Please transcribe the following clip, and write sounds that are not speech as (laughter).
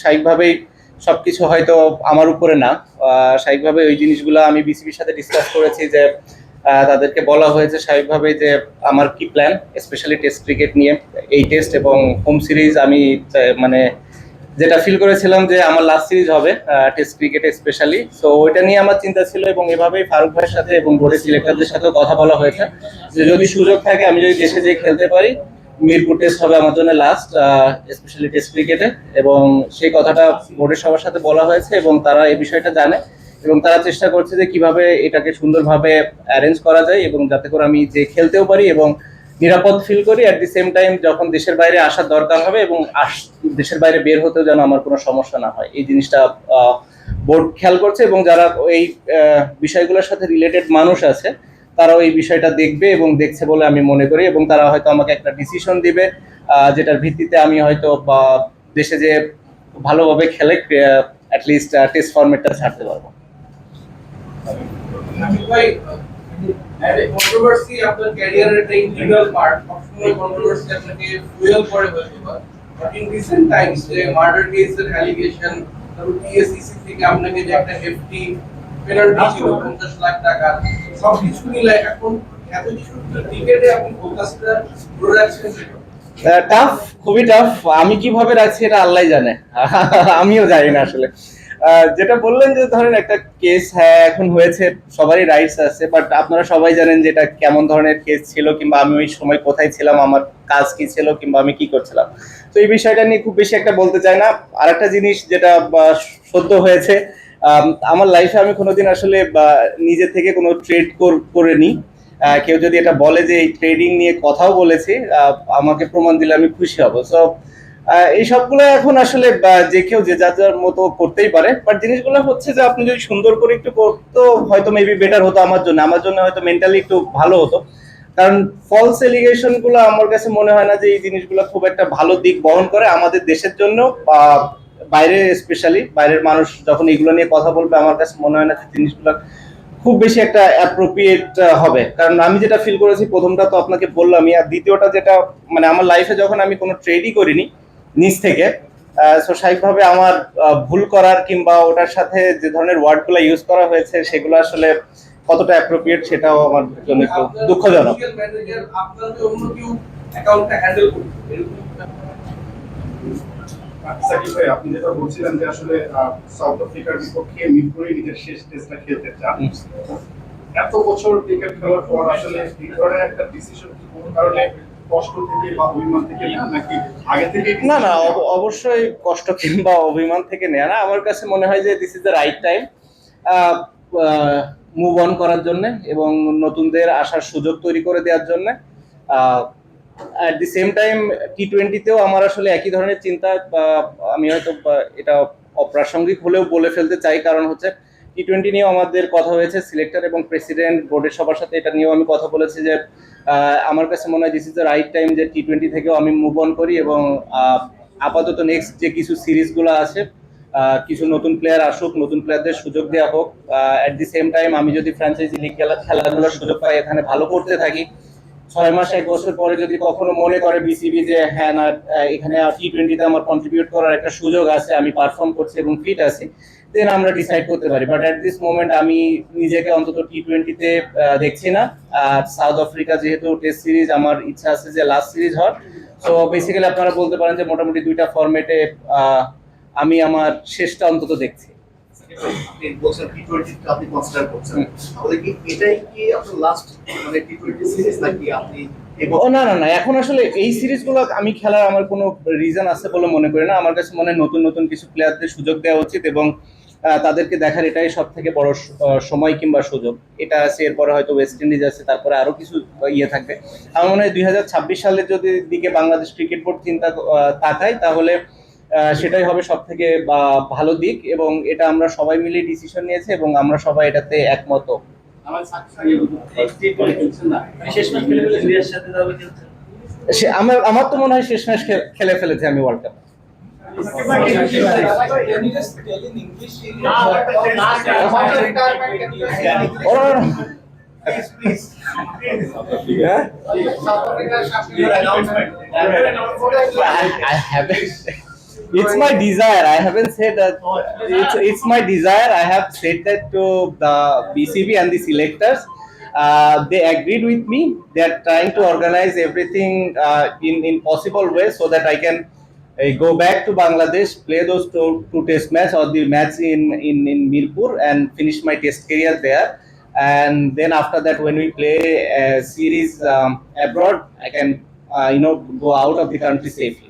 স্বাভাবিকভাবেই সবকিছু হয়তো আমার উপরে না। স্বাভাবিকভাবে ওই জিনিসগুলো আমি বিসিবির সাথে ডিসকাস করেছি যে তাদেরকে বলা হয়েছে স্বাভাবিকভাবে যে আমার কি প্ল্যান স্পেশালি টেস্ট ক্রিকেট নিয়ে। এই টেস্ট এবং হোম সিরিজ আমি মানে যেটা ফিল করেছিলাম যে আমার লাস্ট সিরিজ হবে টেস্ট ক্রিকেটে স্পেশালি সো ওইটা নিয়ে আমার চিন্তা ছিল এবং এভাবেই ফারুক ভাইয়ের সাথে এবং বোর্ডের সিলেক্টরদের সাথেও কথা বলা হয়েছে। যে যদি সুযোগ থাকে, আমি যদি দেশে যেয়ে খেলতে পারি মিরপুর টেস্ট হবে আমার জন্য লাস্ট স্পেশালি টেস্ট ক্রিকেটে এবং সেই কথাটা বোর্ডের সবার সাথে বলা হয়েছে এবং তারা এই বিষয়টা জানে। এবং তারা চেষ্টা করছে যে কীভাবে এটাকে সুন্দরভাবে অ্যারেঞ্জ করা যায় এবং যাতে করে আমি যে খেলতেও পারি এবং নিরাপদ ফিল করি। অ্যাট দি সেম টাইম যখন দেশের বাইরে আসার দরকার হবে এবং দেশের বাইরে বের হতেও যেন আমার কোনো সমস্যা না হয়। এই জিনিসটা বোর্ড খেয়াল করছে এবং যারা এই বিষয়গুলোর সাথে রিলেটেড মানুষ আছে তারাও এই বিষয়টা দেখবে এবং দেখছে বলে আমি মনে করি এবং তারা হয়তো আমাকে একটা ডিসিশন দিবে যেটার ভিত্তিতে আমি হয়তো দেশে যে ভালোভাবে খেলে অ্যাটলিস্ট টেস্ট ফরম্যাটটা ছাড়তে পারব। কন্ট্রোভার্সি আপনার একটা আপনাকে যে মার্ডার টিএসসিসি থেকে আপনাকে যে একটা খুবই টাফ আমি কীভাবে রাখছি এটা আল্লাহ জানে। (laughs) আমিও জানি না আসলে। যেটা বললেন যে ধরেন একটা কেস হ্যাঁ এখন হয়েছে, সবারই রাইটস আছে বাট আপনারা সবাই জানেন যে এটা কেমন ধরনের কেস ছিল কিংবা আমি ওই সময় কোথায় ছিলাম, আমার কাজ কি ছিল কিংবা আমি কি করছিলাম। তো এই বিষয়টা নিয়ে খুব বেশি একটা বলতে চাই না। আরেকটা জিনিস যেটা সদ্য হয়েছে আমার লাইফে আমি কোনোদিন আসলে নিজে থেকে কোনো ট্রেড করে নিই কেউ যদি এটা বলে যে এই ট্রেডিং নিয়ে কথাও বলেছি আমাকে প্রমাণ দিলে আমি খুশি হব। সো এই সবগুলো এখন আসলে যে কেউ যে যার যার মতো করতেই পারে। বাট জিনিসগুলো হচ্ছে যে আপনি যদি সুন্দর করে একটু করতো, হয়তো মেবি বেটার হতো আমার জন্য। আমার জন্য হয়তো মেন্টালি একটু ভালো হতো। কারণ ফলস এলিগেশনগুলো আমার কাছে মনে হয় না যে এই জিনিসগুলো খুব একটা ভালো দিক বহন করে আমাদের দেশের জন্য বাইরে স্পেশালি বাইরের মানুষ যখন এগুলো নিয়ে কথা বলবে, আমার কাছে মনে হয় না যে জিনিসগুলো খুব বেশি একটা অ্যাপ্রোপ্রিয়েট হবে। কারণ আমি যেটা ফিল করেছি, প্রথমটা তো আপনাকে বললামই, আর দ্বিতীয়টা যেটা মানে আমার লাইফে যখন আমি কোনো ট্রেডই করিনি নিজ থেকে সো স্বাভাবিকভাবে আমার ভুল করার কিংবা ওটার সাথে যে ধরনের ওয়ার্ডগুলো ইউজ করা হয়েছে, সেগুলো আসলে কতটা অ্যাপ্রোপ্রিয়েট সেটাও আমার জন্য একটু দুঃখজনক। অ্যাকাউন্টটা হ্যান্ডেল আপনি যেটা বলছিলেন যে আসলে সাউথ আফ্রিকার বিপক্ষে মিরপুরে নিজের শেষ টেস্টটা খেলতে চান। এত বছর ক্রিকেট খেলার পর আসলে এই ধরনের একটা ডিসিশন কি কোনো কারণে কষ্ট থেকে বা অভিমান থেকে না নাকি থেকে না না অবশ্যই কষ্ট কিংবা অভিমান থেকে নেয় না। আমার কাছে মনে হয় যে this is the right time move on করার জন্য এবং নতুনদের আসার সুযোগ তৈরি করে দেওয়ার জন্য at the same time T টোয়েন্টিতেও আমার আসলে একই ধরনের চিন্তা বা আমি হয়তো এটা অপ্রাসঙ্গিক হলেও বলে ফেলতে চাই। কারণ হচ্ছে টি টোয়েন্টি নিয়েও আমাদের কথা হয়েছে সিলেক্টর এবং প্রেসিডেন্ট বোর্ডের সবার সাথে এটা নিয়েও আমি কথা বলেছি যে আমার কাছে মনে হয় this is the right time যে টি টোয়েন্টি থেকেও আমি মুভ অন করি এবং আপাতত নেক্সট যে কিছু সিরিজগুলো আছে কিছু নতুন প্লেয়ার আসুক, নতুন প্লেয়ারদের সুযোগ দেওয়া হোক অ্যাট দি সেম টাইম আমি যদি ফ্র্যাঞ্চাইজি লিগ খেলা, খেলাধুলার সুযোগ পাই, এখানে ভালো করতে থাকি ছয় মাস, এক বছর পরে যদি কখনো মনে করে বিসিবি যে হ্যাঁ না, এখানে টি টোয়েন্টিতে আমার কন্ট্রিবিউট করার একটা সুযোগ আছে, আমি পারফর্ম করছি এবং ফিট আছি দেন আমরা ডিসাইড করতে পারি। বাট অ্যাট দিস মোমেন্ট আমি নিজেকে অন্তত টি টোয়েন্টিতে দেখছি না। আর সাউথ আফ্রিকা যেহেতু টেস্ট সিরিজ আমার ইচ্ছা আছে যে লাস্ট সিরিজ হওয়ার। সো বেসিক্যালি আপনারা বলতে পারেন যে, মোটামুটি দুইটা ফরম্যাটে আমি আমার শেষটা অন্তত দেখছি। আপনি এটাই লাস্ট মানে সিরিজ আপনি ও, না না না, এখন আসলে এই সিরিজগুলো আমি খেলার আমার কোনো রিজন আছে বলে মনে করি না। আমার কাছে মনে হয় নতুন নতুন কিছু প্লেয়ারদের সুযোগ দেওয়া উচিত এবং তাদেরকে দেখার এটাই সব থেকে বড় সময় কিংবা সুযোগ। এটা আছে, এরপরে হয়তো ওয়েস্ট ইন্ডিজ আছে, তারপরে আরও কিছু ইয়ে থাকবে। আমার মনে হয় দুই সালের যদি দিকে বাংলাদেশ ক্রিকেট বোর্ড চিন্তা তাকায়, তাহলে সেটাই হবে সব থেকে ভালো দিক এবং এটা আমরা সবাই মিলে ডিসিশন নিয়েছি এবং আমরা সবাই এটাতে একমত। সে আমার আমার তো মনে হয় শেষ ম্যাচ খেলে ফেলেছে আমি world cup I haven't it's my desire. I haven't said that. It's, it's my desire. I have said that to the BCB and the selectors. Uh, they agreed with me. They are trying to organize everything uh, in in possible way so that I can uh, go back to Bangladesh, play those two, two test matches or the match in, in in Mirpur and finish my test career there. And then after that, when we play a series um, abroad, I can uh, you know go out of the country safely.